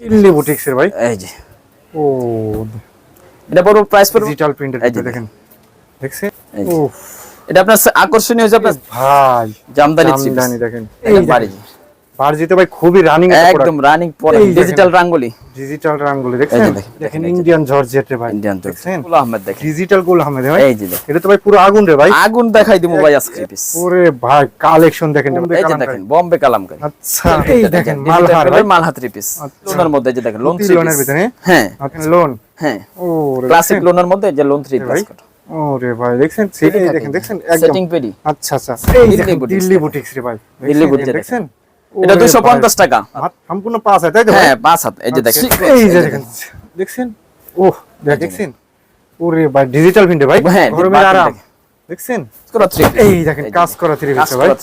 Delhi boutiques এর ভাই? এই যে। ও এটা প্রাইস পড়ব? ডিজিটাল যে দেখেন। দেখছেন? উফ। এটা আপনার আকর্ষণীয় হচ্ছে আপনার ভাই জামদানি জামদানি দেখেন। এই বাড়ি। বারজিতে ভাই খুবই রানিং একদম রানিং পরে ডিজিটাল রাঙ্গুলি ডিজিটাল রাঙ্গুলি দেখছেন? দেখেন। ইন্ডিয়ান জর্জেট রে ভাই ইন্ডিয়ান দেখছেন? আহমেদ দেখেন। ডিজিটাল গোল আহমেদ ভাই এই যে এটা তো ভাই পুরো আগুন রে ভাই। আগুন দেখাই দিমু ভাই আজকে পিস ওরে ভাই কালেকশন দেখেন এই যে দেখেন বম্বে কালামকারী আচ্ছা এই দেখেন মালহার ভাই। মালহাত থ্রি পিস আচ্ছা। লোনের মধ্যে যে দেখেন লোন থ্রি লোনের ভিতরে? হ্যাঁ। লোন হ্যাঁ। ও রে ক্লাসিক লোনের মধ্যে যে লোন থ্রি ভাই পিস ওরে ভাই দেখছেন? দেখেন দেখছেন? একদম। সেটিং পেডি আচ্ছা আচ্ছা। দিল্লি বুটিক্স রে ভাই। দিল্লি বুটিক্স দেখছেন? এটা ওরে দুশো ভাই, পঞ্চাশ টাকা। সম্পূর্ণ পাঁচ হয় তাই তো হ্যাঁ পাঁচ হাত এই যে আচ্ছা, দেখেন। এই যে দেখেন। দেখছেন? ওহ দেখ দেখছেন? ওরে ভাই ডিজিটাল প্রিন্টে ভাই? হ্যাঁ, গরমের আরাম দেখছেন? পুরো থ্রি এই দেখেন কাজ করা থ্রি পিস ভাই। করা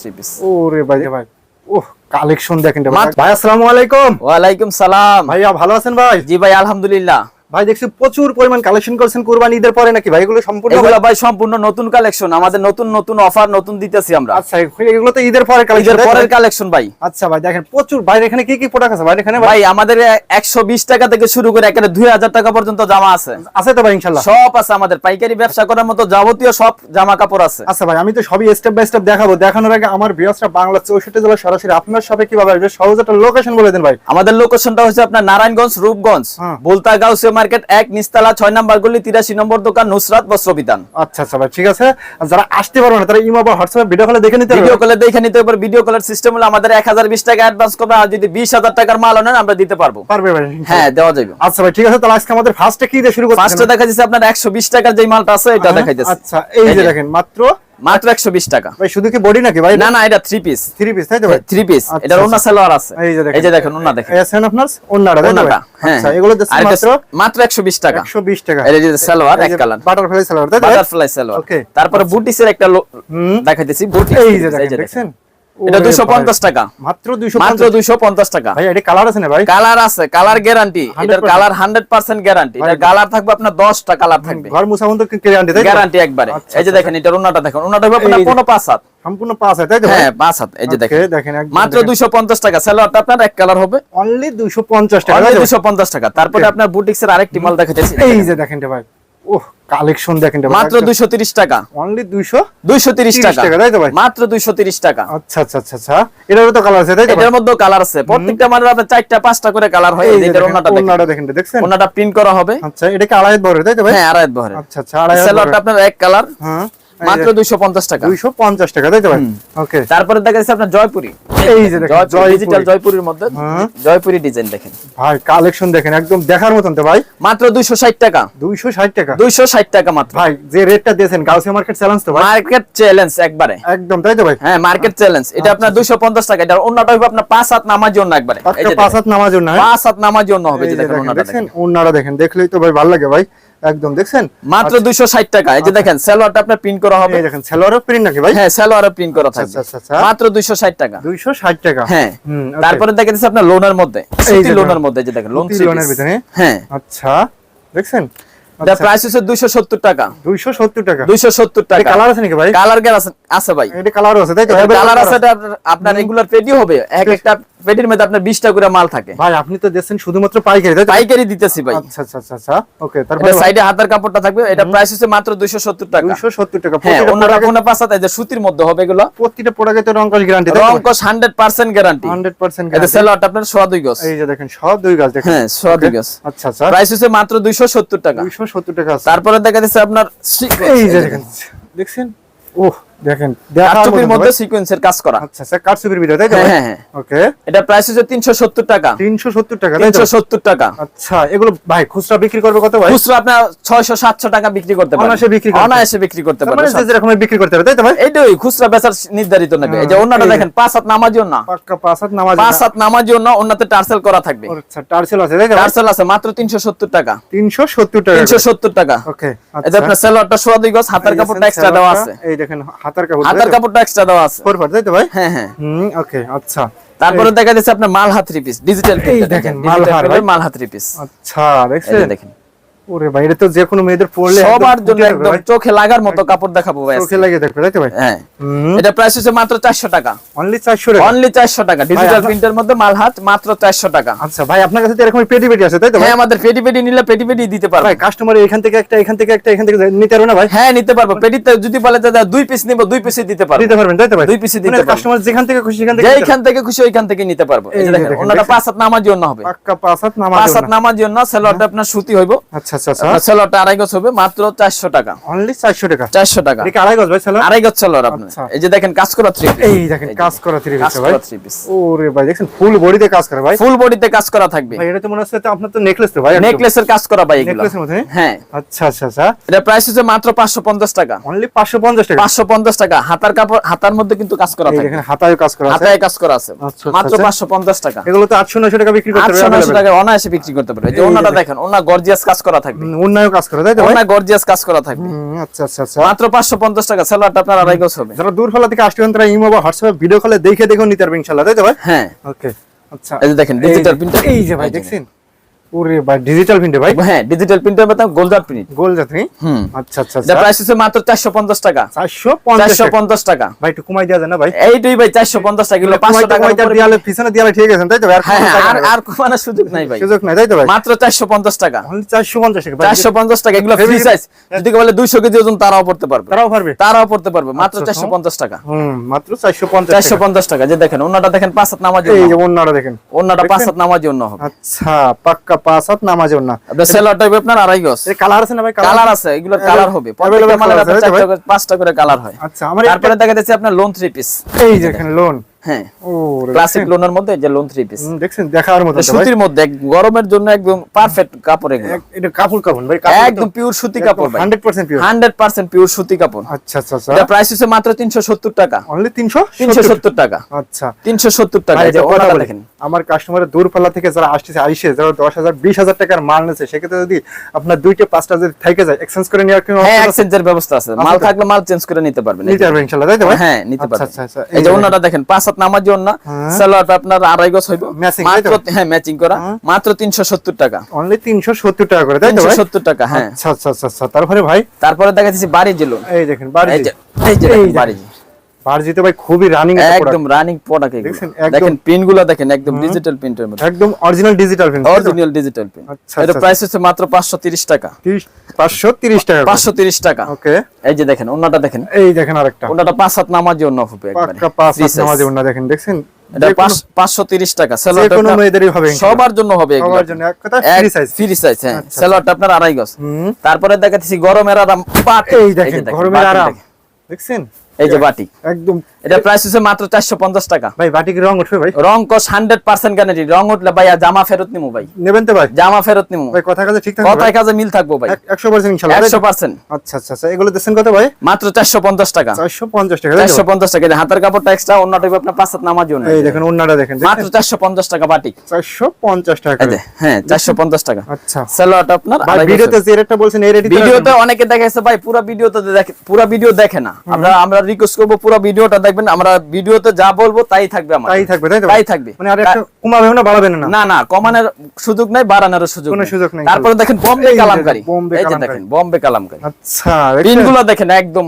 ওরে ভাই ভাই ওহ কালেকশন দেখেন ভাই আসসালামু আলাইকুম। ওয়ালাইকুম সালাম। ভাইয়া ভালো আছেন ভাই? জি ভাই আলহামদুলিল্লাহ। ভাই দেখছি প্রচুর পরিমাণ কালেকশন করছেন কুরবানি ঈদের পরে নাকি ভাই? এগুলো সম্পূর্ণ এগুলো ভাই সম্পূর্ণ নতুন কালেকশন আমাদের নতুন নতুন অফার নতুন দিতেছি আমরা। আচ্ছা এগুলো তো ঈদের পরে কালেকশন ঈদের পরের কালেকশন ভাই। আচ্ছা ভাই দেখেন প্রচুর। বাইরে এখানে কি কি প্রোডাক্ট আছে? ভাই এখানে ভাই ভাই আমাদের একশো বিশ টাকা থেকে শুরু করে একেবারে দুই হাজার টাকা পর্যন্ত জামা আছে। আছে তো ভাই ইনশাআল্লাহ সব আছে আমাদের। পাইকারি ব্যবসা করার মতো যাবতীয় সব জামা কাপড় আছে। আচ্ছা ভাই আমি তো সবই স্টেপ বাই স্টেপ দেখাবো। দেখানোর আগে আমার ভিউয়ার্সরা বাংলা চৌষট্টি জেলা সরাসরি আপনার সাথে কীভাবে আসবে? সহজ একটা লোকেশন বলে দেন ভাই। আমাদের লোকেশনটা হচ্ছে আপনার নারায়ণগঞ্জ রূপগঞ্জ। হ্যাঁ। বুলতা গাউসিয়া মার্কেট এক নিস্তালা ছয় নাম্বার গলি তিরাশি নম্বর দোকান নুসরাত বস্ত্র বিতান আচ্ছা আচ্ছা ভাই ঠিক আছে। যারা আসতে পারবে না তারা ইমো বা হোয়াটসঅ্যাপে ভিডিও কলে দেখে নিতে ভিডিও কলে দেখে নিতে পারবে ভিডিও কলের সিস্টেম হলো আমাদের এক হাজার বিশ টাকা অ্যাডভান্স করবে আর যদি বিশ হাজার টাকার মাল আনেন আমরা দিতে পারব। পারবে ভাই হ্যাঁ দেওয়া যাবে। আচ্ছা ভাই ঠিক আছে তাহলে আজকে আমাদের ফার্স্টে কি দিয়ে শুরু করতে ফার্স্টে দেখা যাচ্ছে আপনার একশো বিশ টাকার যে মালটা আছে এটা দেখা যাচ্ছে আচ্ছা এই যে। দেখেন মাত্র মাত্র একশো বিশ টাকা। ভাই শুধু কি বডি নাকি? ভাই না না এটা 3 পিস 3 পিস তাই তো ভাই? 3 পিস এটা ওন্না আচ্ছা। সালোয়ার আছে। এই যে দেখেন। এই যে দেখেন ওন্না দেখেন। এসেন আপনার ওন্নাটা অন্যটা হ্যাঁ আচ্ছা এগুলো দিচ্ছে মাত্র? মাত্র একশো বিশ টাকা। 120 টাকা। এটা যে সালোয়ার এক কালার বাটারফ্লাই সালোয়ার তাই বাটারফ্লাই সালোয়ার। ওকে তারপরে বুটিসের একটা লো- হুম। দেখাইতেছি বুটিস এই যে দেখেন। দেখছেন? এটা ওরে দুশো ভাই, পঞ্চাশ টাকা। মাত্র 250 মাত্র দুইশো পঞ্চাশ টাকা। ভাই এটা কালার আছে না ভাই? কালার আছে কালার গ্যারান্টি এটার 100% কালার হান্ড্রেড পার্সেন্ট গ্যারান্টি ভাই, এটার কালার থাকবে আপনার দশটা কালার থাকবে। ঘর মুছা বন্ধ গ্যারান্টি তাই গ্যারান্টি একবারে। আচ্ছা, এই যে আচ্ছা, দেখেন এটার ওনাটা দেখেন। ওনাটা হবে আপনার এই যে- পনেরো পাঁচ হাত। সম্পূর্ণ পাঁচ হয় তাই তো হ্যাঁ পাঁচ হাত। এই যে দেখেন। দেখেন মাত্র দেখেন। দুইশো পঞ্চাশ টাকা। সালোয়ারটা আপনার এক কালার হবে। অনলি 250 টাকা তাই তো? ভাই? দুইশো পঞ্চাশ টাকা। তারপরে আপনার বুটিক্সের আরেকটি মাল দেখাচ্ছি এই যে দেখেন ভাই। ওহ কালেকশন দেখেন মাত্র দুইশো তিরিশ টাকা। অনলি 200 দুইশো তিরিশ 30 টাকা। তাই তো ভাই? মাত্র দুইশো তিরিশ টাকা। আচ্ছা আচ্ছা আচ্ছা আচ্ছা। এটারও তো কালার আছে তাই তো এটার মধ্যেও কালার আছে। প্রত্যেকটা মানে আপনার চারটা পাঁচটা করে কালার হয়। এটার দেখেন, ওনাটা দেখেন। ওন্নাটা দেখেন দেখছেন? ওনাটা প্রিন্ট করা হবে। আচ্ছা এটা কি আড়াই বড় তাই তো ভাই? হ্যাঁ আড়াই বহরে আচ্ছা আচ্ছা আড়াই সালোয়ারটা আপনার এক কালার হ্যাঁ। মাত্র দুইশো পঞ্চাশ টাকা। 250 টাকা তাই তো ভাই? ওকে। তারপরে দেখা যাচ্ছে আপনার জয়পুরি। এই যে দেখেন, ডিজিটাল জয়পুরির মধ্যে হ্যাঁ। জয়পুরি ডিজাইন দেখেন। ভাই কালেকশন দেখেন একদম দেখার মতন তো ভাই। মাত্র দুইশো ষাট টাকা। 260 টাকা? দুইশো ষাট টাকা মাত্র। ভাই যে রেটটা দিয়েছেন গাউসিয়া মার্কেট চ্যালেঞ্জ তো ভাই? মার্কেট চ্যালেঞ্জ একবারে। একদম তাই তো ভাই? হ্যাঁ মার্কেট চ্যালেঞ্জ এটা আপনার দুইশো পঞ্চাশ টাকা। এটা অন্যটা হবে আপনার পাঁচ হাত নামার জন্য একবারে। এই যে পাঁচ। হাত নামার জন্য হ্যাঁ? পাঁচ হাত নামার জন্য হবে যে দেখেন ওন্নাটা দেখেন দেখলেই তো ভাই ভালো লাগে ভাই। একদম দেখছেন? মাত্র দুইশো ষাট টাকা। এই যে দেখেন সালোয়ারটা আপনার প্রিন্ট করা হবে। এই দেখেন সেলোয়ারও প্রিন্ট নাকি ভাই? হ্যাঁ প্রিন্ট করা থাকবে। আচ্ছা, আচ্ছা, আচ্ছা। মাত্র ষাট টাকা। 260 টাকা। হ্যাঁ। তারপরে দেখা যাচ্ছে আপনার লোনের মধ্যে। দেখেন। লোনের মধ্যে যে দেখেন লোন লোনের ভিতরে? হ্যাঁ। আচ্ছা দেখছেন? এটা প্রাইস হচ্ছে দুইশো সত্তর টাকা। 270 টাকা। দুইশো সত্তর টাকা। কালার আছে নাকি ভাই? কালার গ্যার আছে আছে ভাই। এটা কালারও আছে তাই তো? কালার আছে এটা আপনার- রেগুলার পেটি হবে। এক একটা পেটির মধ্যে আপনার বিশটা করে মাল থাকে। ভাই আপনি তো দিচ্ছেন শুধুমাত্র পাইকারি তাই পাইকারি দিতেছি ভাই। আচ্ছা আচ্ছা আচ্ছা আচ্ছা। ওকে তারপরে সাইডে হাতের কাপড়টা থাকবে এটা প্রাইস হচ্ছে মাত্র দুইশো সত্তর টাকা। 270 টাকা। হ্যাঁ প্রতিটা ওনারা কোনো পাঁচাতে যে সুতির মধ্যে হবে এগুলো। প্রতিটা প্রোডাক্টে তো রংকশ গ্যারান্টি রং তো? কস হান্ড্রেড পার্সেন্ট গ্যারান্টি 100% গ্যারান্টি এটা সেলোয়ারটা আপনার সোয়া দুই গজ। এই যে দেখেন সব দুই গাছ দেখেন। হ্যাঁ সোয়া দুই গজ। আচ্ছা আচ্ছা। প্রাইস হচ্ছে মাত্র দুইশো সত্তর টাকা। 270 টাকা তারপরে দেখা যাচ্ছে আপনার এই যে দেখেন। দেখছেন? ওহ দেখেন কারচুপির মধ্যে সিকোয়েন্সের কাজ করা। আচ্ছা স্যার কারচুপির ভিডিও তাই তো হ্যাঁ হ্যাঁ হ্যাঁ। ওকে এটা প্রাইস হচ্ছে তিনশো সত্তর টাকা। 370 টাকা তাই তো? তিনশো সত্তর টাকা। আচ্ছা এগুলো ভাই খুচরা বিক্রি করবে কত ভাই? খুচরা আপনার ছয়শো সাতশো টাকা বিক্রি করতে পারেন অনায়াসে বিক্রি করতে- অনায়াসে বিক্রি করতে তার মানে যে যেরকম বিক্রি করতে হবে তাই তো ভাই? এইটাই খুচরা বেচার নির্ধারিত নেবে। এই যে হ্যাঁ, অন্যটা এই যে। দেখেন পাঁচ হাত নামার জন্য পাক্কা পাঁচ হাত পাঁচ হাত নামার জন্য অন্যতে টার্সেল করা থাকবে। আচ্ছা টার্সেল আছে তাই তো টার্সেল আছে মাত্র তিনশো সত্তর টাকা। 370 টাকা। তিনশো সত্তর টাকা। ওকে এই যে আপনার সেলোয়ারটা সোয়া দুই গজ হাতের কাপড়টা এক্সট্রা দেওয়া আছে। এই দেখেন হাতার কাপড় হাতের কাপড়টা এক্সট্রা দেওয়া আছে। ফোর তাই তো ভাই? হ্যাঁ হ্যাঁ। হুম ওকে আচ্ছা। তারপরে দেখা যাচ্ছে আপনার মালহা থ্রি পিস ডিজিটাল দেখেন। মালহা থ্রি পিস আচ্ছা দেখছেন? দেখেন। ওরে ভাই এটা তো যে কোনো মেয়েদের পড়লে সবার জন্য একদম চোখে লাগার মতো কাপড় দেখাবো ভাই চোখে লাগিয়ে দেখবে তাই তো ভাই? হ্যাঁ। এটা প্রাইস হচ্ছে মাত্র চারশো টাকা। অনলি চারশো টাকা? অনলি চারশো টাকা। ডিজিটাল আপনার- প্রিন্টের মধ্যে মাল হাত মাত্র চারশো টাকা। আচ্ছা ভাই আপনার কাছে তো এরকম পেটি পেটি আছে তাই তো হ্যাঁ আমাদের পেটি পেটি নিলে পেটি পেটি দিতে পারব। ভাই কাস্টমার এখান থেকে একটা এখান থেকে একটা এখান থেকে নিতে পারবে না ভাই? হ্যাঁ নিতে পারব। পেটিতে যদি বলে দাদা দুই পিস নিবো দুই পিসই দিতে পারব। দিতে পারবেন তাই তো ভাই? দুই পিসই দিতে পারব। কাস্টমার যেখান থেকে খুশি সেখান থেকে যেখান থেকে খুশি ওইখান থেকে নিতে পারব। এই দেখেন ওনাটা পাঁচ হাত নামার জন্য হবে। পাক্কা পাঁচ হাত নামাজ পাঁচ হাত নামার জন্য সেলোয়ারটা আপনার সুতি হইব। আচ্ছা আচ্ছা আচ্ছা আপনার সেলোয়ারটা আড়াই গজ হবে মাত্র চারশো টাকা। অনলি চারশো টাকা? চারশো টাকা। এটা আড়াই গজ ভাই ছেলে? আড়াই গজ সেলোয়ার আপনার আচ্ছা। এই যে দেখেন কাজ করা থ্রি এই দেখেন কাজ করা থ্রি কাজ ভাই। করা থ্রি পিস ওরে ভাই দেখছেন ফুল বডিতে কাজ করে ভাই? ফুল বডিতে কাজ করা থাকবে। ভাই এটা তো মনে হচ্ছে আপনার তো নেকলেস তো ভাই নেকলেসের কাজ করা ভাই এগুলো। নেকলেসের মধ্যে? হ্যাঁ। আচ্ছা আচ্ছা আচ্ছা। এটা প্রাইস হচ্ছে মাত্র পাঁচশো পঞ্চাশ টাকা। অনলি পাঁচশো পঞ্চাশ টাকা? পাঁচশো পঞ্চাশ টাকা। হাতার কাপড় হাতার মধ্যে কিন্তু কাজ করা থাকে দেখেন হাতায় কাজ করা আছে। হাতায় কাজ করা আছে। আচ্ছা, মাত্র আচ্ছা। পাঁচশো পঞ্চাশ টাকা। এগুলো তো আটশো নয়শো টাকা বিক্রি করতে পারবে টাকা অনায়াসে বিক্রি করতে পারবে। এই যে ওনাটা দেখেন। দেখেন ওনা গর্জিয়াস কাজ করা থাকবে। অন্যায় কাজ করে তাই তো গর্জিয়াস কাজ করা থাকবে। আচ্ছা আচ্ছা আচ্ছা। মাত্র পাঁচশো পঞ্চাশ টাকা সেলোয়ারটা আপনার আড়াই গজ হবে। যারা দূর ফেলা থেকে আসতে পারেন তারা ইমো বা হোয়াটসঅ্যাপে ভিডিও কলে দেখে দেখেও নিতে পারবেন ইনশাআল্লাহ তাই তো ভাই? হ্যাঁ। ওকে আচ্ছা। এই যে দেখেন ডিজিটাল প্রিন্টার। এই যে ভাই দেখছেন? ওরে ভাই ডিজিটাল প্রিন্টে ভাই হ্যাঁ ডিজিটাল প্রিন্টার মধ্যে গোল্ডার প্রিন্ট গোল যাত্রী হুম আচ্ছা আচ্ছা যা আচ্ছা প্রাইস হচ্ছে মাত্র চারশো পঞ্চাশ টাকা চারশো পঞ্চাশ চারশো টাকা। ভাই একটু কমাই দেওয়া যায় না ভাই এইটাই ভাই চারশো পঞ্চাশ টাকা এগুলো পাঁচশো টাকা কমাই দেওয়া দেয়ালে পিছনে দেয়ালে ঠিক আছে তাই তো আর হ্যাঁ হ্যাঁ, আর আর কমানোর সুযোগ নাই ভাই সুযোগ নাই তাই তো ভাই মাত্র চারশো পঞ্চাশ টাকা অনলি চারশো পঞ্চাশ টাকা ভাই। চারশো পঞ্চাশ টাকা এগুলো ফ্রি সাইজ যদি বলে দুইশো কেজি ওজন তারাও পড়তে পারবে তারাও পারবে তারাও পড়তে পারবে মাত্র আচ্ছা, চারশো পঞ্চাশ টাকা হুম মাত্র চারশো পঞ্চাশ চারশো টাকা পঞ্চাশ টাকা যে দেখেন ওনাটা দেখেন পাঁচ হাত নামার এই যে অন্যটা দেখেন ওনাটা পাঁচ? হাত নামার জন্য হবে আচ্ছা পাক্কা পাঁচ হাত নামাজ না। আপনার টাইপ আপনার আড়াই গজ। কালার আছে না ভাই? কালার আছে এগুলো কালার হবে। পাঁচটা করে কালার হয়। আচ্ছা আমার তারপরে দেখা যাচ্ছে আপনার লোন থ্রি পিস এই দেখেন লোন আমার কাস্টমার দূরপাল্লা থেকে যারা আসছে আইসে যারা বিশ হাজার টাকার মাল নেছে সেক্ষেত্রে যদি আপনার দুইটা পাঁচটা যদি থেকে যায় এক্সচেঞ্জ করে নেওয়ার ব্যবস্থা আছে? মাল থাকলে মাল চেঞ্জ করে নিতে পারবেন। তাই হ্যাঁ নিতে আচ্ছা, পারবেন। আচ্ছা, আচ্ছা, দেখেন পাঁচ ওয়াসপ নামার জন্য হ্যাঁ। সালোয়ার আপনার আড়াই গজ হইব। মাত্র হ্যাঁ ম্যাচিং করা। হ্যাঁ। মাত্র 370 টাকা। অনলি 370 টাকা করে তাই তো 370 টাকা হ্যাঁ। আচ্ছা, আচ্ছা আচ্ছা আচ্ছা তারপরে ভাই? তারপরে দেখা যাচ্ছে বাড়ি জেলুন এই দেখেন বাড়ি এই যে বাড়ি বাড়িতে ভাই খুবই রানিং একদম রানিং প্রোডাক্ট দেখেন পিনগুলো দেখেন একদম ডিজিটাল প্রিন্টের মধ্যে। একদম original digital print original digital আচ্ছা, এটা আচ্ছা, প্রাইস হচ্ছে মাত্র পাঁচশো তিরিশ টাকা। পাঁচশো তিরিশ টাকা পাঁচশো তিরিশ টাকা। ওকে। এই যে দেখেন ওনাটা দেখেন। এই দেখেন আরেকটা। ওনাটা পাঁচ হাত একবারে। পাঁচ হাত। নামাজে দেখেন দেখছেন? এটা যে কোনো- পাঁচ- পাঁচশো তিরিশ টাকা। যে সেলোয়ারটা কোনো মেয়েদেরই হবে সবার জন্য হবে সবার জন্য। এক কথা ফ্রি সাইজ ফ্রি সাইজ হ্যাঁ। আচ্ছা, সেলোয়ারটা আপনার আড়াই গজ। তারপরে দেখাচ্ছি গরমের আরাম। পাট। এই দেখেন গরমের আরাম। দেখছেন? এই যে বাটিক একদম। এটা প্রাইস হচ্ছে মাত্র চারশো পঞ্চাশ টাকা। ভাই বাটিক রং উঠবে ভাই? রং কস হান্ড্রেড পার্সেন্ট গ্যারান্টি রং উঠলে ভাই জামা ফেরত নিমু ভাই। নেবেন তো ভাই? জামা ফেরত নিমু। ভাই কথা কাজে ঠিক থাকবে কথায় কাজে মিল থাকব ভাই। একশো পার্সেন্ট ইনশাল্লাহ একশো পার্সেন্ট আচ্ছা আচ্ছা আচ্ছা এগুলো দিচ্ছেন কত ভাই? মাত্র চারশো পঞ্চাশ টাকা। চারশো পঞ্চাশ টাকা তাই তো? চারশো পঞ্চাশ টাকা। হাতের কাপড়টা এক্সট্রা অন্যটা আপনার পাঁচ হাত নামার জন্য। এই দেখেন অন্যটা দেখেন মাত্র চারশো পঞ্চাশ টাকা বাটিক চারশো পঞ্চাশ টাকা। এই হ্যাঁ চারশো পঞ্চাশ টাকা। আচ্ছা। আপনার ভাই ভিডিওতে যে রেটটা বলছেন এই রেটই ভিডিওতে অনেকে দেখাইছে ভাই পুরো ভিডিওতে দেখে পুরো ভিডিও দেখে না। আমরা আমরা রিকোয়েস্ট করব পুরো ভিডিওটা দেখবেন আমরা ভিডিওতে যা বলব তাই থাকবে আমার তাই থাকবে তাই থাকবে। মানে আর একটা না বাড়াবেন না? না না কমানোর সুযোগ নাই বাড়ানোর সুযোগ কোনো সুযোগ নেই। তারপরে দেখেন বম্বে কালামকারী। দেখেন, বোম্বে এই যে দেখেন বম্বে কালামকারী। আচ্ছা পিনগুলো দেখেন একদম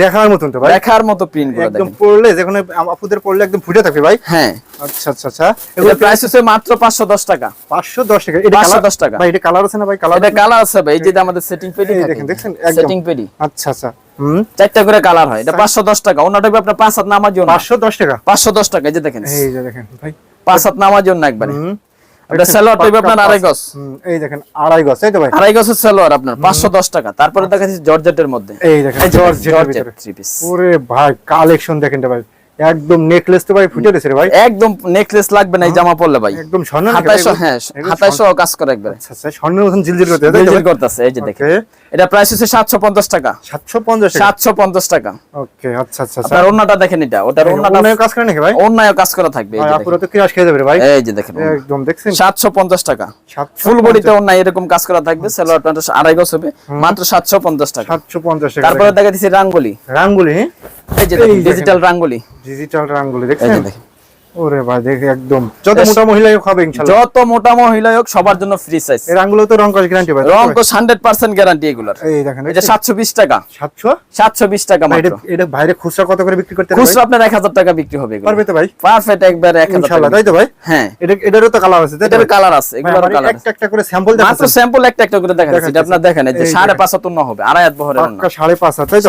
দেখার মতন তো ভাই। দেখার মতো পিনগুলো একদম পড়লে যেখানে আপুদের পড়লে একদম ফুটে থাকবে ভাই। হ্যাঁ। আচ্ছা আচ্ছা আচ্ছা। এগুলো প্রাইস হচ্ছে মাত্র পাঁচশো দশ টাকা। পাঁচশো দশ টাকা। এটা 510 টাকা। ভাই এটা কালার আছে না ভাই? কালার এটা কালার আছে ভাই এই যে আমাদের সেটিং পেডি দেখেন, দেখছেন? একদম। সেটিং পেডি। আচ্ছা আচ্ছা। চারটা করে কালার হয়। এটা পাঁচশো দশ টাকা। অন্যটা আপনার পাঁচ হাত নামার জন্য। পাঁচশো দশ টাকা। পাঁচশো দশ টাকা যে দেখেন। এই যে দেখেন ভাই। পাঁচ হাত নামার জন্য একবারে। হুম। এটা সেলোয়ার টাইপ আপনার আড়াই গজ। এই দেখেন আড়াই গজ তো ভাই। আড়াই গজের সেলোয়ার আপনার পাঁচশো দশ টাকা। তারপরে দেখাচ্ছি জর্জেটের মধ্যে। এই দেখেন ওরে ভাই কালেকশন দেখেন ভাই। একদম নেকলেস তো ভাই ফুটে রে ভাই। একদম নেকলেস লাগবে না এই জামা পরলে ভাই। একদম স্বর্ণ হ্যাঁ স্বর্ণ- সহ কাজ করে একবারে। আচ্ছা আচ্ছা স্বর্ণের মতন ঝিলঝিল করতে জিলজিল করতেছে এই যে দেখেন। এটা প্রাইস হচ্ছে সাতশো পঞ্চাশ টাকা। সাতশো পঞ্চাশ টাকা? ওকে আচ্ছা আচ্ছা আচ্ছা। আপনার ওন্নাটা দেখেন এটা ওটার ওন্নাটা কাজ করে নাকি ভাই? কাজ করা থাকবে এই যে দেখেন। তো কিরাস খেয়ে যাবে ভাই। এই যে দেখেন একদম দেখছেন? সাতশো পঞ্চাশ টাকা। সাতশো ফুল বডিতে অন্যায় এরকম কাজ করা থাকবে সেলোয়ার প্যান্ট আড়াই গজ হবে মাত্র সাতশো পঞ্চাশ টাকা। সাতশো পঞ্চাশ টাকা। তারপরে দেখা দিচ্ছি রাঙ্গুলি রাঙ্গুলি এই যে ডিজিটাল রাঙ্গুলি। ডিজিটাল রাঙ্গুলি দেখছেন? ওরে ভাই দেখে একদম। যত মোটা মহিলাই হবে ইনশাআল্লাহ যত মোটা হোক সবার জন্য ফ্রি সাইজ এর আঙ্গুলো তো রং কস গ্যারান্টি ভাই রং কোশ হান্ড্রেড পার্সেন্ট গ্যারান্টি এগুলোর। এই দেখেন এটা সাতশো বিশ টাকা। 700 সাতশো বিশ টাকা মাত্র। এটা খুচরা কত করে বিক্রি করতে খুচরা আপনার এক হাজার টাকা বিক্রি হবে পারবে তো ভাই? পারফেক্ট একবার এক হাজার ইনশাআল্লাহ তাই তো ভাই? হ্যাঁ। এটা এটারও তো কালার আছে তাই তো এটার ভাই? কালার আছে এগুলোর কালার একটা একটা করে স্যাম্পল মাত্র স্যাম্পল একটা একটা করে দেখা যাচ্ছে এটা আপনার দেখেন এই যে এই সাড়ে দেখেন। পাঁচ হাত হবে আড়াই হাত বহরের সাড়ে পাঁচ তাই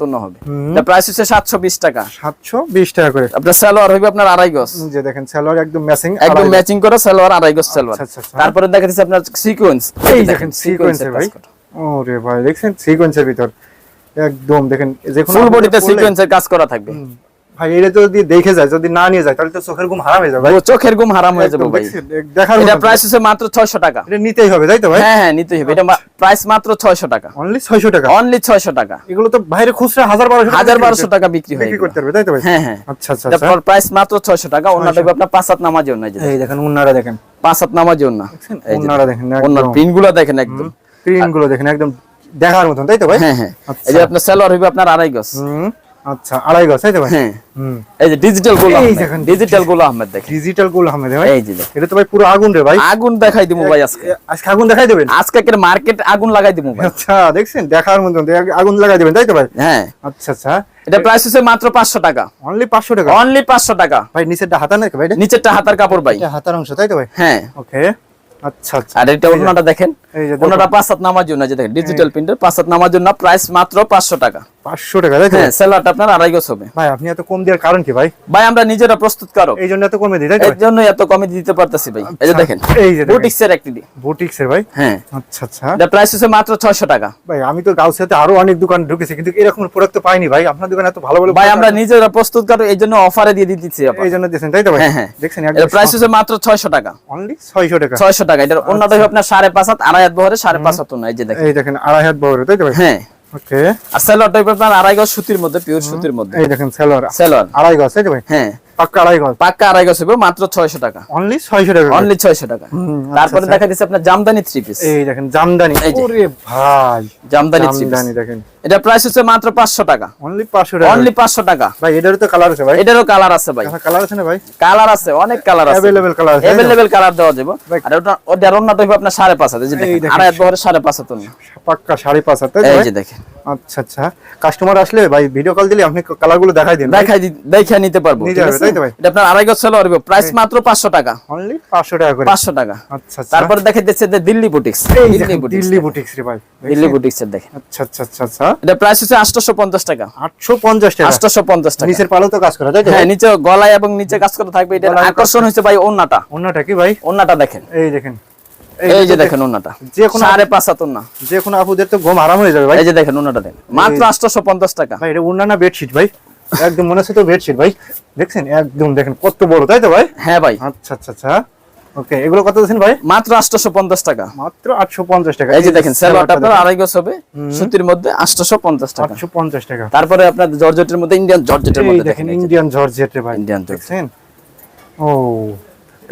তো হবে। এটা প্রাইস হচ্ছে সাতশো বিশ টাকা। সাতশো বিশ টাকা করে। আপনার সালোয়ার হইবে আপনার আড়াই গজ। যে দেখেন সালোয়ার একদম ম্যাচিং একদম ম্যাচিং করা সালোয়ার আড়াই গজ সালোয়ার। আচ্ছা, আচ্ছা, আচ্ছা। তারপরে দেখা যাচ্ছে আপনার সিকোয়েন্স এই দেখেন সিকোয়েন্সের ভাই। ওরে ভাই দেখছেন সিকোয়েন্সের ভিতর। একদম দেখেন যে ফুল বডিতে সিকোয়েন্সের কাজ করা থাকবে। ভাই এটা যদি দেখে যায় যদি না নিয়ে যায় তাহলে তো চোখের ঘুম হারাম হয়ে যাবে চোখের ঘুম হারাম হয়ে যাবে ভাই। দেখার এটা প্রাইস হচ্ছে মাত্র 600 টাকা। এটা নিতেই হবে তাই তো ভাই? হ্যাঁ হ্যাঁ নিতেই হবে। এটা প্রাইস মাত্র 600 টাকা। অনলি 600 টাকা? অনলি 600 টাকা। এগুলো তো বাইরে খুচরা 1000 1200 টাকা বিক্রি হয় বিক্রি করতে তাই তো ভাই? হ্যাঁ হ্যাঁ। আচ্ছা আচ্ছা এটা আচ্ছা প্রাইস মাত্র 600 টাকা। অন্যটা হবে আপনার পাঁচ হাত নামার জন্য এই দেখেন দেখেন। পাঁচ হাত নামার জন্য এই যে দেখেন। অন্য একদম। পিনগুলো দেখেন একদম। প্রিন্টগুলো দেখেন একদম দেখার মতন তাই তো ভাই? হ্যাঁ হ্যাঁ। আচ্ছা। এই যে আপনার সালোয়ার হবে আপনার আড়াই গজ। হুম। আচ্ছা আড়াই গজ তাই তো ভাই? হ্যাঁ। এই যে ডিজিটালগুলো এই দেখেন, ডিজিটালগুলো আহমেদ দেখেন। ডিজিটাল গোল আহমেদ ভাই। এই যে এটা তো ভাই পুরো আগুন রে ভাই। আগুন দেখাই দিমু ভাই আজকে। আজকে আগুন দেখাই দেবেন? আজকে মার্কেট আগুন লাগাই দিমু ভাই। আচ্ছা দেখছেন? দেখার মতন আগুন লাগাই দেবেন তাই তো ভাই? হ্যাঁ। আচ্ছা আচ্ছা। এটা প্রাইস হচ্ছে মাত্র 500 টাকা। অনলি 500 টাকা? অনলি 500 টাকা। ভাই নিচেরটা হাতা নাকি ভাই নিচেরটা হাতার কাপড় ভাই। এটা হাতার অংশ তাই তো ভাই? হ্যাঁ। ওকে আচ্ছা আচ্ছা। আর এটা অন্যটা দেখেন। এই যে পাঁচ হাত নামার জন্য যে দেখেন ডিজিটাল প্রিন্টার পাঁচ হাত নামার জন্য প্রাইস মাত্র 500 টাকা। 500 টাকা হ্যাঁ সেলারটা আপনার আড়াই গজ হবে। ভাই আপনি এত কম দেওয়ার কারণ কি ভাই? ভাই আমরা নিজেরা প্রস্তুত এই জন্য এত কমে দিই এর জন্য এত কমে দিতে পারতেছি ভাই। এই যে আচ্ছা, দেখেন এই যে বুটিক্সের একটি দি। ভাই? হ্যাঁ। আচ্ছা আচ্ছা। এটা প্রাইস হচ্ছে মাত্র 600 টাকা। ভাই আমি তো গাউসিয়াতে আরও অনেক দোকান ঢুকেছি কিন্তু এরকম প্রোডাক্ট তো পাইনি ভাই। আপনার দোকানে এত ভালো ভালো ভাই আমরা নিজেরা প্রস্তুত করো এই জন্য অফারে দিয়ে দিতেছি আপনার এই জন্য দিয়েছেন তাই তো ভাই? হ্যাঁ দেখছেন এর প্রাইস হচ্ছে মাত্র 600 টাকা। অনলি 600 টাকা। 600 টাকা। এটার অন্যটা আপনার সাড়ে পাঁচ হাত আড়াই হাত বহরে সাড়ে পাঁচ হাত নয় যে দেখেন। এই দেখেন আড়াই হাত বড় তাই তো হ্যাঁ। ওকে। আর আপনার আড়াই গজ সুতির মধ্যে পিওর সুতির মধ্যে। এই দেখেন সেলোয়ার। সেলোয়ার। আড়াই গজ তাই তো হ্যাঁ। পাক্কা আড়াই গজ। পাক্কা আড়াই গজ হবে মাত্র 600 টাকা। অনলি 600 টাকা অনলি 600 টাকা। তারপরে দেখা দিচ্ছে আপনার জামদানি থ্রি পিস এই দেখেন জামদানি। ওরে ভাই জামদানি থ্রি পিস দেখেন। এটা প্রাইস হচ্ছে মাত্র 500 টাকা। অনলি 500 টাকা। অনলি 500 টাকা। ভাই এটারও তো কালার আছে ভাই। এটারও কালার আছে ভাই। কালার আছে না ভাই? কালার আছে অনেক কালার আছে। কালার আছে তাই কালার দেওয়া যাবে। ভাই- আর ওটা ওটার অন্যটা হবে আপনার সাড়ে পাঁচ হাত এই দেখেন দেখেন। আড়াই বহরে সাড়ে পাঁচ হাত পাক্কা সাড়ে পাঁচ হাত তাই এই যে দেখেন। আচ্ছা আচ্ছা। কাস্টমার আসলে ভাই ভিডিও কল দিলে আপনি কালারগুলো দেখাই দিন দেখাই নিতে পারব ঠিক আছে? এটা আপনার আড়াই গজ সেল হবে। প্রাইস মাত্র 500 টাকা। অনলি 500 টাকা করে। 500 টাকা। আচ্ছা আচ্ছা। তারপরে দেখা যাচ্ছে যে Delhi boutiques Delhi boutiques Delhi boutiques রে ভাই। দিল্লি বুটিক্স এর দেখেন। আচ্ছা আচ্ছা আচ্ছা আচ্ছা। এটা প্রাইস হচ্ছে 850 টাকা। 850 টাকা। 850 টাকা। নিচের পালও তো কাজ করা তাই হ্যাঁ নিচে গলায় এবং নিচে কাজ করা থাকবে। এটা আকর্ষণ হচ্ছে ভাই ওন্নাটা অন্যটা কি ভাই? ওন্নাটা দেখেন। এই দেখেন। এই যে দেখেন ওন্নাটা। যে কোনো সাড়ে পাঁচ হাত যে কোনো আপুদের তো ঘুম আরাম হয়ে যাবে ভাই। এই যে দেখেন ওন্নাটা দেখেন মাত্র 850 টাকা। ভাই এটা উন্না না বেডশিট ভাই। একদম মনে হচ্ছে তো বেডশিট ভাই। দেখছেন? একদম দেখেন কত বড় তাই তো ভাই? হ্যাঁ ভাই। আচ্ছা আচ্ছা আচ্ছা। ওকে এগুলো কত দিচ্ছেন ভাই? মাত্র 850 টাকা। মাত্র 850 টাকা। এই যে দেখেন সেলোয়ারটা আপনার আড়াই গজ হবে। সুতির মধ্যে 850 টাকা। 850 টাকা। তারপরে আপনার জর্জেটের মধ্যে ইন্ডিয়ান জর্জেটের মধ্যে দেখেন ইন্ডিয়ান জর্জেট ভাই। ইন্ডিয়ান দেখছেন? ও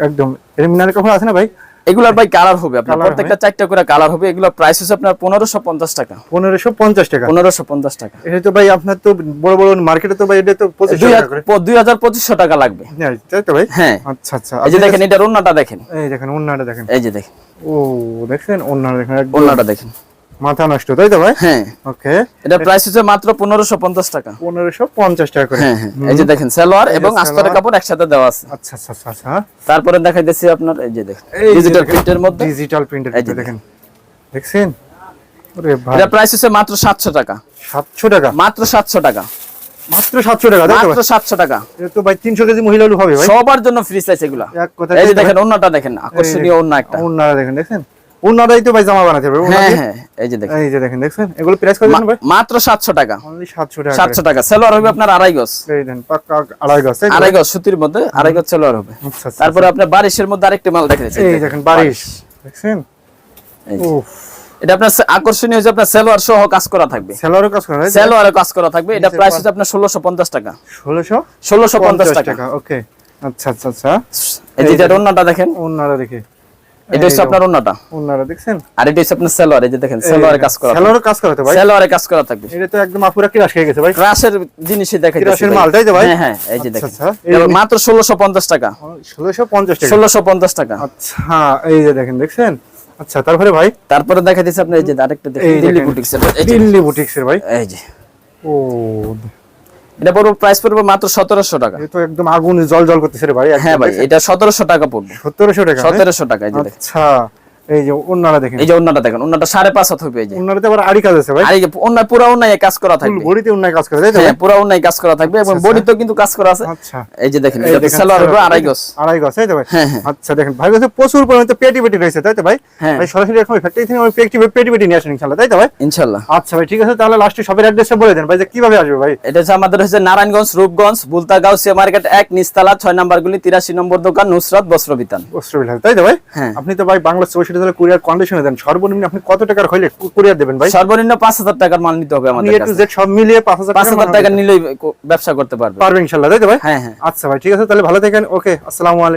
একদম। এর মিনারে কখন আছে না ভাই? এগুলার ভাই কালার হবে আপনার। প্রত্যেকটা চারটা করে কালার হবে। এগুলো প্রাইস হচ্ছে আপনার 1550 টাকা। 1550 টাকা। 1550 টাকা। এটা তো ভাই আপনার তো বড় বড় মার্কেটে তো ভাই এটা তো দুই হাজার পঁচিশশো টাকা লাগবে। হ্যাঁ, তাই তো ভাই? হ্যাঁ। আচ্ছা আচ্ছা। এই যে দেখেন এটার অন্যটা দেখেন। এই দেখেন অন্যটা দেখেন। এই যে দেখেন। ও দেখেন ওন্নাটা দেখেন। অন্যটা দেখেন। মাথা নষ্ট তাই তো ভাই? হ্যাঁ। ওকে এটা প্রাইস হচ্ছে মাত্র 1550 টাকা। 1550 টাকা করে। হ্যাঁ হ্যাঁ। এই যে দেখেন সালোয়ার এবং আস্তরের কাপড় একসাথে দেওয়া আছে। আচ্ছা আচ্ছা আচ্ছা আচ্ছা। তারপরে দেখাই দিচ্ছি আপনার এই যে দেখেন ডিজিটাল প্রিন্টের মধ্যে। ডিজিটাল প্রিন্টের দেখেন। দেখছেন? ভাই। এটা প্রাইস হচ্ছে মাত্র 700 টাকা। 700 টাকা? মাত্র 700 টাকা। মাত্র 700 টাকা মাত্র ভাই? 700 টাকা। তো ভাই 300 কেজি মহিলা হবে ভাই। সবার জন্য ফ্রি সাইজ এগুলা। এই যে দেখেন। ওন্নাটা দেখেন আকর্ষণীয় ওন্না একটা। ওন্নাটা দেখেন দেখছেন? ওন্নাটাই তো ভাই জামা বানাতে ওন্না হ্যাঁ হ্যাঁ এই যে দেখেন। এই যে দেখেন দেখছেন? এগুলো প্রাইস কত জানেন ভাই? মাত্র 700 টাকা। অনলি 700 টাকা 700 টাকা। হবে আপনার আড়াই গজ। এই দেন পাক্কা আড়াই গজ আড়াই গজ সুতির মধ্যে আড়াই গজ হবে। আচ্ছা আচ্ছা তারপরে আপনার বারিশের মধ্যে আরেকটি মাল এই দেখেন বারিশ। দেখছেন? উফ। এটা আপনার আকর্ষণীয় হচ্ছে আপনার সেলোয়ার সহ কাজ করা থাকবে। সেলারও কাজ করা সেলোয়ারে কাজ করা থাকবে। এটা প্রাইস হচ্ছে আপনার 1650 টাকা। 1650 1650 টাকা। ওকে আচ্ছা আচ্ছা আচ্ছা। এই যে ওন্নাটা দেখেন। ওন্নাটা দেখে। এটা হচ্ছে আপনার অন্যটা ওনারা দেখছেন? আর এটা হচ্ছে আপনার সেলোয়ার এই যে দেখেন সেলোয়ারে কাজ করা সেলোয়ারে কাজ করাতে ভাই? সেলোয়ারে কাজ করা থাকবে। এটা তো একদম আপুরা কিরাশ খেয়ে গেছে ভাই। ক্রাশের জিনিসই দেখাই ক্রাশের মাল, তাই তো ভাই? হ্যাঁ হ্যাঁ এই যে আচ্ছা, দেখেন। আচ্ছা। মাত্র ষোলোশো পঞ্চাশ টাকা। ষোলোশো পঞ্চাশ টাকা। ষোলোশো পঞ্চাশ টাকা। আচ্ছা এই যে দেখেন দেখছেন? আচ্ছা তারপরে ভাই? তারপরে দেখা দিচ্ছে আপনি এই যে আরেকটা দেখেন দিল্লি দিল্লি বুটিক্সের ভাই। এই যে। ও এটা পড়বে প্রাইস পড়বে মাত্র সতেরোশো টাকা। এটা একদম আগুন জল জল করতেছে রে ভাই হ্যাঁ ভাই এটা সতেরোশো টাকা পড়বে। সত্তরশো টাকা ভাই? সতেরোশো টাকা আচ্ছা। এই যে ওনারা দেখেন। এই যে অন্যটা দেখেন অন্যটা সাড়ে হাত হবে এই যে। ওনারাতে আবার আড়ি কাজ আছে ভাই। আর এই পুরো অন্যায় কাজ করা থাকবে। বডিতে অন্যায় কাজ করে হ্যাঁ পুরো অন্যায় কাজ করা থাকবে এবং আচ্ছা, বডিতেও কিন্তু কাজ করা আছে। আচ্ছা। এই যে দেখেন এটা সালোয়ার হবে আড়াই গজ। আড়াই গজ তাই তো ভাই। আচ্ছা দেখেন ভাই কাছে প্রচুর পরিমাণে পেটি পেটি রয়েছে তাই তো ভাই। ভাই সরাসরি এখন ফ্যাক্টরি থেকে আমি পেটি পেটি পেটি নিয়ে আসেন ইনশাআল্লাহ তাই তো ভাই? ইনশাল্লাহ আচ্ছা ভাই ঠিক আছে তাহলে লাস্টে শপের অ্যাড্রেসটা বলে দেন ভাই যে কীভাবে আসবে ভাই? এটা হচ্ছে আমাদের হচ্ছে নারায়ণগঞ্জ রূপগঞ্জ বুলতা গাউসিয়া মার্কেট এক নিস্তালা ছয় নাম্বার গুলি তিরাশি নম্বর দোকান নুসরাত বস্ত্র বিতান। অস্ট্রেলিয়া তাই তো ভাই? হ্যাঁ। আপনি তো ভাই বাংলা চৌষট্টি তাহলে কুরিয়ার কন্ডিশনে দেন। সর্বনিম্ন আপনি কত টাকার হইলে কুরিয়ার দেবেন ভাই? সর্বনিম্ন পাঁচ হাজার টাকার মাল নিতে হবে আমাদের এ টু জেড সব মিলিয়ে পাঁচ হাজার পাঁচ টাকা হাজার টাকা নিলেই ব্যবসা করতে পারবে। পারবে ইনশাল্লাহ তাই তো ভাই? হ্যাঁ হ্যাঁ। আচ্ছা ভাই ঠিক আছে তাহলে ভালো থাকেন। ওকে আসসালামু আলাইকুম।